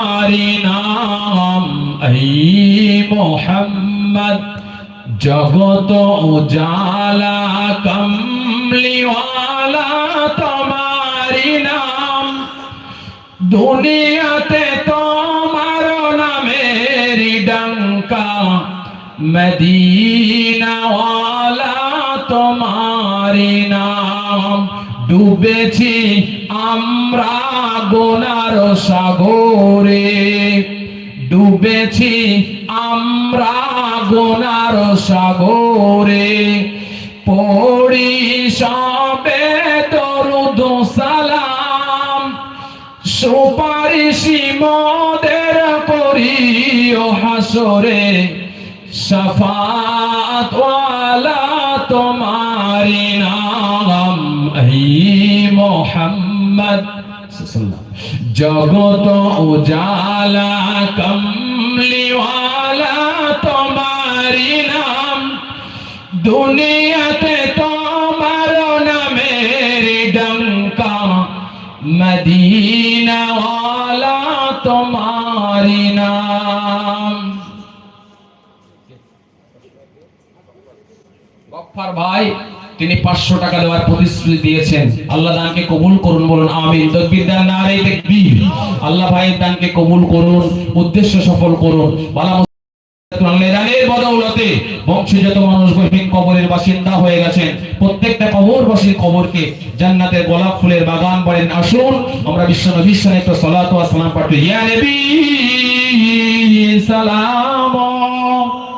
हमारी नाम ऐ मोहम्मद जगत उजाला कमली वाला तुम्हारी नाम দুনিয়াতে তোমার নামেরি ডঙ্কা মদিনাওয়ালা তোমারি নাম ডুবেছি আমরা গোনার সাগরে ডুবেছি আমরা গোনার সাগরে। পড়ি সবে দরুদ সালাম সুপারিশি মদের করিও হাসরে। শফাত ওয়ালা তোমারি নাম, এই মোহাম্মদ। জগত উজালা কমলিওয়ালা তোমারি নাম দুনিয়াতে তোমার নামের ডঙ্কা মদিনাওয়ালা তোমারি নাম গফফার ভাই তিনি পাঁচশো টাকা দেওয়ার প্রতিশ্রুতি দিয়েছেন। আল্লাহ দানকে কবুল করুন বলুন, আমিন। তকবীর দেন নারে তাকবীর। আল্লাহ ভাইয়ের দানকে কবুল করুন, উদ্দেশ্য সফল করুন। বালা জান্নাতের গোলাপ ফুলের বাগান আসুন। আমরা বিশ্ব নবীর সাথে একটা সালাত ওয়া সালাম পাঠ নবী, সালাম।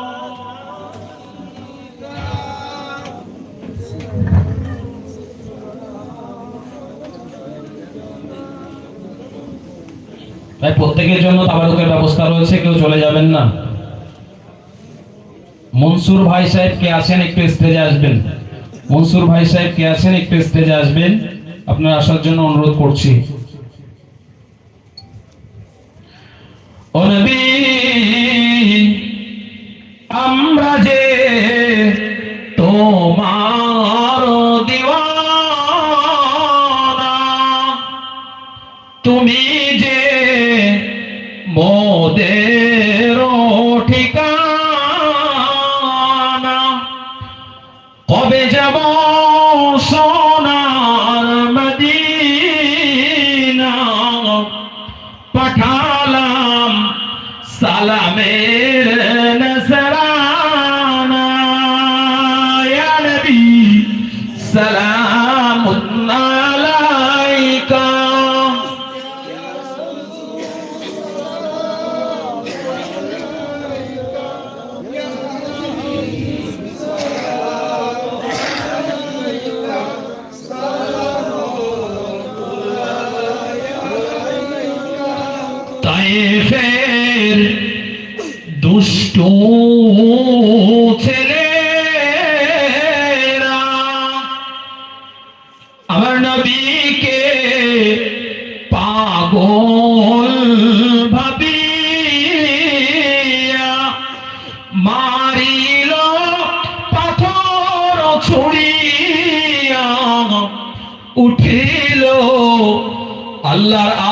তাই প্রত্যেকের জন্য তাবারুকের ব্যবস্থা রয়েছে, কেউ চলে যাবেন না। মনসুর ভাই সাহেব, কে আছেন? একটু স্টেজে আসবেন। মনসুর ভাই সাহেব, কে আছেন? একটু স্টেজে আসবেন। আপনার আসার জন্য অনুরোধ করছি। ও নবী! মোদের পাগল ভাবিয়া মারিল পাথর ছুড়িয়া উঠিল আল্লাহর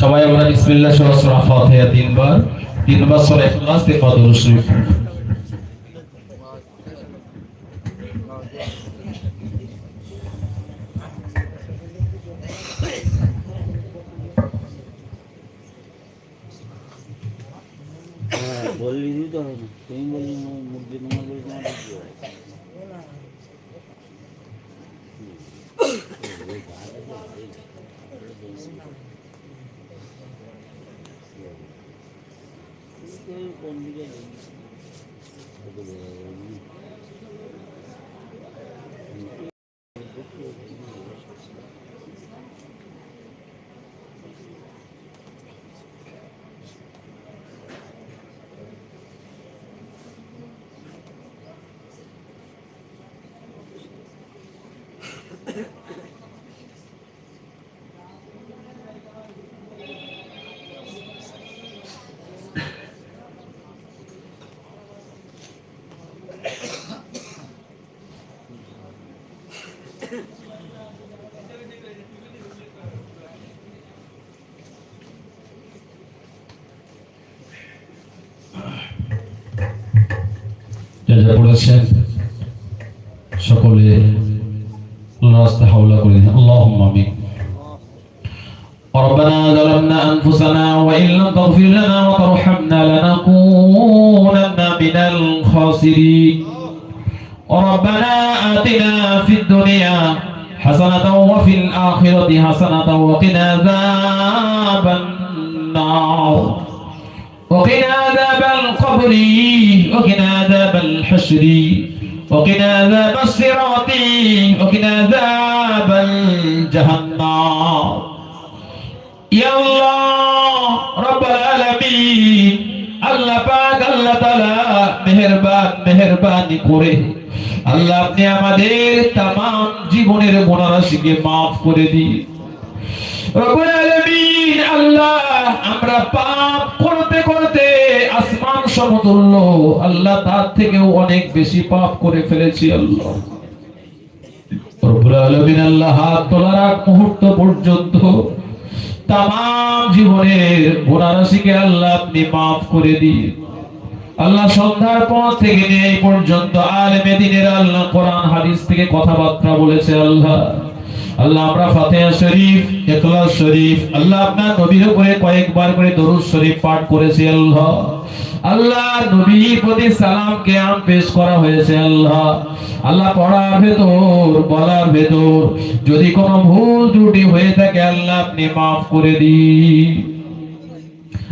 সবাই আমরা বিসমিল্লাহ সহ সূরা ফাতিহা তিনবার তিনবার সূরা ইখলাস তিনবার দরুদ শরীফ বললি দিতে হবে না তুমি বললি না, মুখ দিয়ে তোমার বলি তোমার দিতে হবে কোন দিকে যা যা পড়েছেন সকলে আল্লাহর রাস্তায় হাওলা করে দিন আল্লাহুম্মা আমিন ربنا ظلمنا أنفسنا وإن لم تغفر لنا وترحمنا لنكونن من الخاسرين ربنا آتنا في الدنيا حسنة وفي الآخرة حسنة وقنا عذاب النار وقنا عذاب القبر وقنا عذاب الحشر وقنا عذاب الصراط وقنا عذاب الجهنم يا الله رب العالمين আল্লাহ পাক আল্লাহ তাআলা মেহেরবান মেহেরবানি করে আল্লাহ, আপনি আমাদের তাম জীবনের গুণারাশিকে মাফ করে দিন। আল্লাহ, আমরা পাপ করতে করতে আসমান সমতুল্য, আল্লাহ তার থেকেও অনেক বেশি পাপ করে ফেলেছি আল্লাহ। আল্লাহ, হাত তোলার আগ মুহূর্ত পর্যন্ত তাম জীবনের গুণারাশিকে আল্লাহ আপনি মাফ করে দিন। আল্লাহ সন্ধ্যার পর থেকে নিয়ে এই পর্যন্ত আলেমে দিনের আল্লাহ কোরআন হাদিস থেকে কথাবার্তা বলেছে আল্লাহ। আল্লাহ আমরা ফাতেহা শরীফ ইখলাস শরীফ, আল্লাহ আপনার নবীর উপরে কয়েকবার করে দরুদ শরীফ পাঠ করেছি আল্লাহ। আল্লাহ নবীর প্রতি সালাম কেয়াম পেশ করা হয়েছে আল্লাহ। আল্লাহ পড়ার ভেতর, বলার ভেতর, যদি কোনো ভুল ত্রুটি হয়ে থাকে, আল্লাহ আপনি মাফ করে দিন।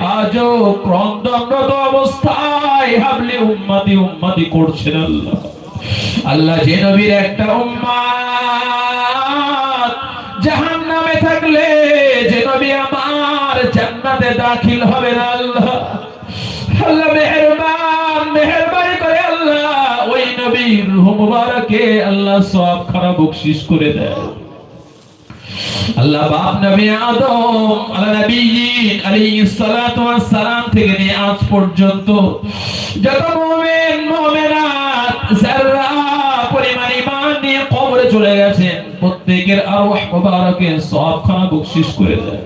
আজও ক্রন্দনরত অবস্থায় হাবলি উম্মতি উম্মতি করছেন আল্লাহ। আল্লাহ যে নবীর একটা উম্মাত জাহান নামে থাকলে যে নবী আমার জান্নাতে দাখিল হবে না আল্লাহ। আল্লাহ মেহেরবান, মেহেরবানি করে আল্লাহ, ওই নবীর রূহ আল্লাহ সওয়াব খানা বকশিশ করে দেয়। আল্লাহ বাপ নবী আদম আলা নবীন আলাইহিস সালাতু ওয়াস সালাম থেকে নিয়ে আজ পর্যন্ত যত মুমিন, মুমিনাত যারা পরিমাণ ঈমান নিয়ে কবরে চলে গেছেন প্রত্যেকের আরওয়াহ মুবারকের সওয়াবখানা বকশিশ করে দেয়।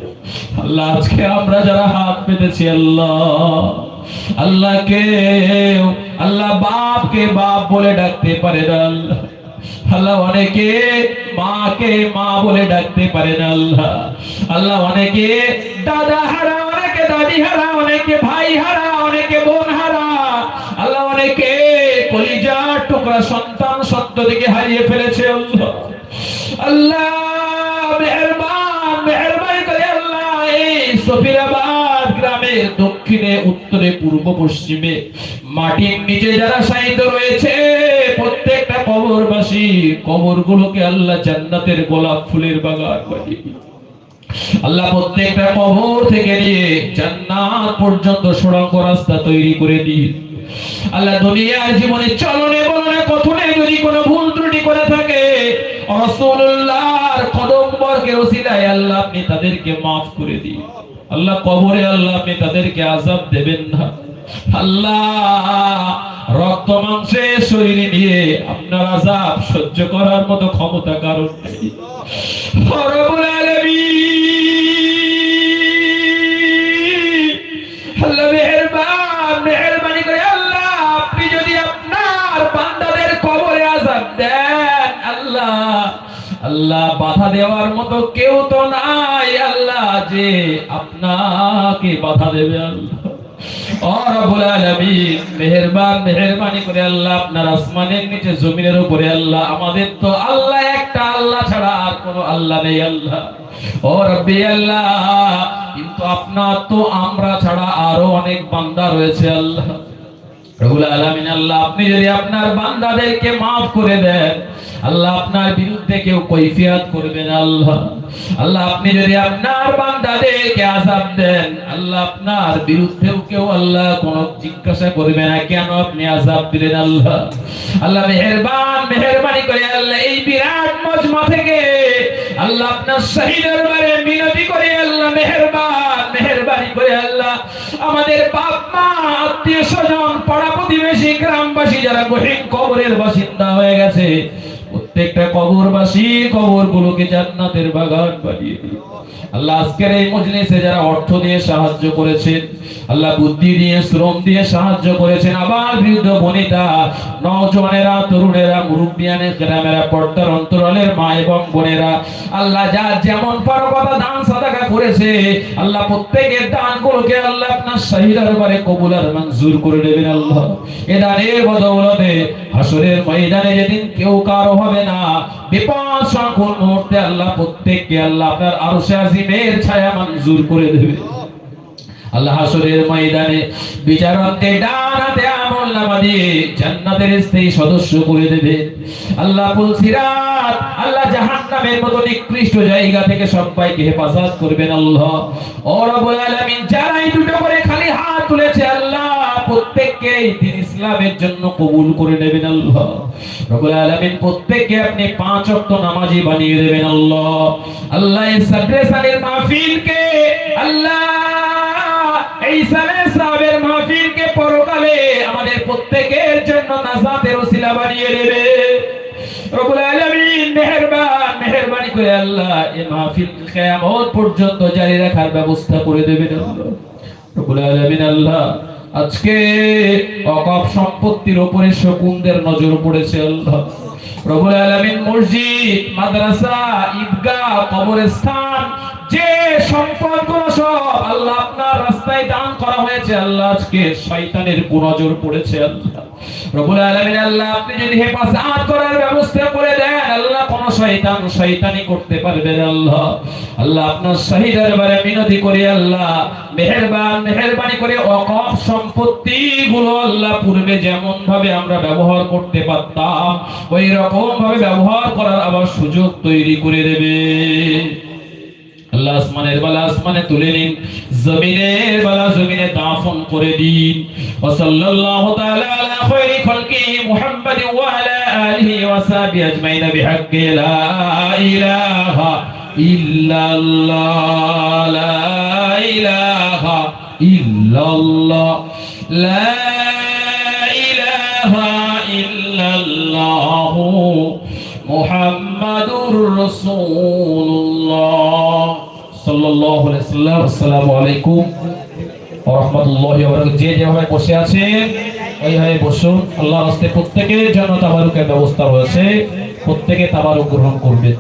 আল্লাহ, আজকে আমরা যারা হাত পেতেছি আল্লাহ, আল্লাহকে, আল্লাহ বাপকে বাপ বলে ডাকতে পারে না, আল্লাহ। আল্লাহ, অনেকে মাকে মা বলে ডাকতে পারে না আল্লাহ। আল্লাহ অনেকে দাদা হারা, অনেকে দাদি হারা, অনেকে ভাই হারা, অনেকে বোন হারা। আল্লাহ অনেকে কলিজার টুকরা সন্তান সত্য থেকে হারিয়ে ফেলেছে আল্লাহ। মেহরবান, মেহরবানি করে আল্লাহ সফিরাবাদ গ্রামের দক্ষিণে, উত্তরে, পূর্ব, পশ্চিমে মাটির নিচে যারা সাহিত্য রয়েছে প্রত্যেকটা কবরবাসী, কবরগুলোকে আল্লাহ জান্নাতের গোলাপ ফুলের বাগান বানিয়ে আল্লাহ প্রত্যেকটা কবর থেকে নিয়ে জান্নাত পর্যন্ত সুড়ঙ্গ রাস্তা তৈরি করে দিন আল্লাহ দুনিয়ার জীবনে চলনে বলনে কথনে যদি কোনো ভুল ত্রুটি করে থাকে, রাসূলুল্লাহর কদম বর্গের ওসিলায় আল্লাহ আপনি তাদেরকে maaf করে দিন। আল্লাহ কবরে আল্লাহ আপনি তাদেরকে আযাব দেবেন না। আল্লাহ রক্ত মাংসে শরীরে নিয়ে আপনার আযাব সহ্য করার মতো ক্ষমতা কারণ নেই। আল্লাহ বাধা দেওয়ার মতো কেউ তো নাই। আল্লাহ যে আপনাকে বাধা দেবে, আল্লাহ। আসমানের নিচে উপরে আল্লাহ, আমাদের তো আল্লাহ, একটা আল্লাহ ছাড়া আর কোনো আল্লাহ নেই আল্লাহ। আল্লাহ, কিন্তু আপনার তো আমরা ছাড়া আরও অনেক বান্দা রয়েছে আল্লাহ। রবুল আলামিন আল্লাহ, আপনি যদি আপনার বান্দাদেরকে মাফ করে দেন আল্লাহ আপনার বিরুদ্ধে কেউ কৈফিয়ত করবে না, আল্লাহ। আল্লাহ আপনি যদি আপনার বান্দাদেরকে আযাব দেন, আল্লাহ আপনার বিরুদ্ধেও কেউ আল্লাহ কোন জিজ্ঞাসা করবে না, কেন আপনি আযাব দিলেন, আল্লাহ? আল্লাহ মেহেরবান, মেহেরবানি করে আল্লাহ এই বিরাট মজমা থেকে আল্লাহ আপনার শহীদ দরবারে মিনতি করে আল্লাহ মেহেরবান, মেহেরবানি করে আল্লাহ আমাদের বাপ মা আত্মীয় স্বজন পাড়া প্রতিবেশী গ্রামবাসী যারা গহীন কবরের বাসিন্দা হয়ে গেছে প্রত্যেকটা কবরবাসী কবরগুলোকে জান্নাতের বাগান বানিয়ে দিন আল্লাহ আজকের এই মজলিসে যারা অর্থ দিয়ে সাহায্য করেছেন, আল্লাহ বুদ্ধি দিয়ে, শ্রম দিয়ে সাহায্য করেছেন, আবার বৃদ্ধ বনিতা নওজওয়ানেরা তরুণেরা, মুরব্বিয়ানে, গ্রামেরা, পর্দার অন্তরালের মা এবং বোনেরা, আল্লাহ যা যেমন পারো দান সাদাকা করেছে, আল্লাহ প্রত্যেকের দানগুলোকে আল্লাহ আপনার শাহী দরবারে কবুল আর মঞ্জুর করে নেবেন আল্লাহ। এ দানের বদৌলতে হাসরের ময়দানে যেদিন কেউ কারও হবে না বিপদ সংকুল মুহূর্তে আল্লাহ প্রত্যেককে আল্লাহ আপনার আরশে আজিমের ছায়া মঞ্জুর করে দেবে। আল্লাহ হাসরের ময়দানে বিচারককে ডান হাতে আমল নামা দিয়ে জান্নাতের স্থায়ী সদস্য করে দেবে। আল্লাহ পুলসিরাত আল্লাহ জাহান্নামের মতো নিকৃষ্ট জায়গা থেকে সবাইকে হেফাজত করবেন আল্লাহ। ও রব্বুল আলামিন যারা এই দুটো করে খালি হাত তুলেছে, আল্লাহ প্রত্যেককে দিন ইসলামের জন্য কবুল করে নেবেন আল্লাহ। রব্বুল আলামিন প্রত্যেককে আপনি পাঁচ ওয়াক্ত নামাজি বানিয়ে দেবেন আল্লাহ। আল্লাহ এই মাহফিলকে, আল্লাহ আমাদের প্রত্যেকের জন্য পর্যন্ত জারি রাখার ব্যবস্থা করে দেবেন আল্লাহ আজকে অকপ সম্পত্তির উপরে শকুনদের নজর পড়েছে আল্লাহ। রবুল আলমিন মসজিদ মাদ্রাসা ঈদগাহ কবরস্থান যে সম্পদগুলো সব আল্লাহ আপনার রাস্তায় দান করা হয়েছে, আল্লাহ আজকে শয়তানের কুনজর পড়েছে আল্লাহ। রব্বুল আলামিন, আল্লাহ আপনি যদি হেফাজত করার ব্যবস্থা করে দেন, আল্লাহ কোন শয়তান শয়তানি করতে পারবে না আল্লাহ। আল্লাহ আপনার শহীদ দরবারে মিনতি করে আল্লাহ, মেহেরবান, মেহেরবানি করে অকফ সম্পত্তি গুলো আল্লাহ পূর্বে যেমন ভাবে আমরা ব্যবহার করতে পারতাম ওই রকম ভাবে ব্যবহার করার আবার সুযোগ তৈরি করে দেবে। আল্লাহ আসমানের বালা আসমানে তুলে নিন জমিনের বালা জমিনে দাফন করে দিন। ওয়া সাল্লাল্লাহু তাআলা আলা খায়রি খালকি মুহাম্মাদিন ওয়া আলা আলিহি ওয়া সাহবিহি আজমাইন বিহাক্কি লা ইলাহা ইল্লাল্লাহ, লা ইলাহা ইল্লাল্লাহ, লা ইলাহা ইল্লাল্লাহ মুহাম্মাদুর রাসূলুল্লাহ সাল্লাল্লাহু আলাইহি ওয়াসাল্লাম আসসালামু আলাইকুম রহমতুল্লাহি ওয়া বারাকাতুহু। যে যেভাবে বসে আছে ওইভাবে বসুন। আল্লাহর হস্তে প্রত্যেকের জন্য তাবারুকের ব্যবস্থা হয়েছে প্রত্যেকে তাবারুক গ্রহণ করবে।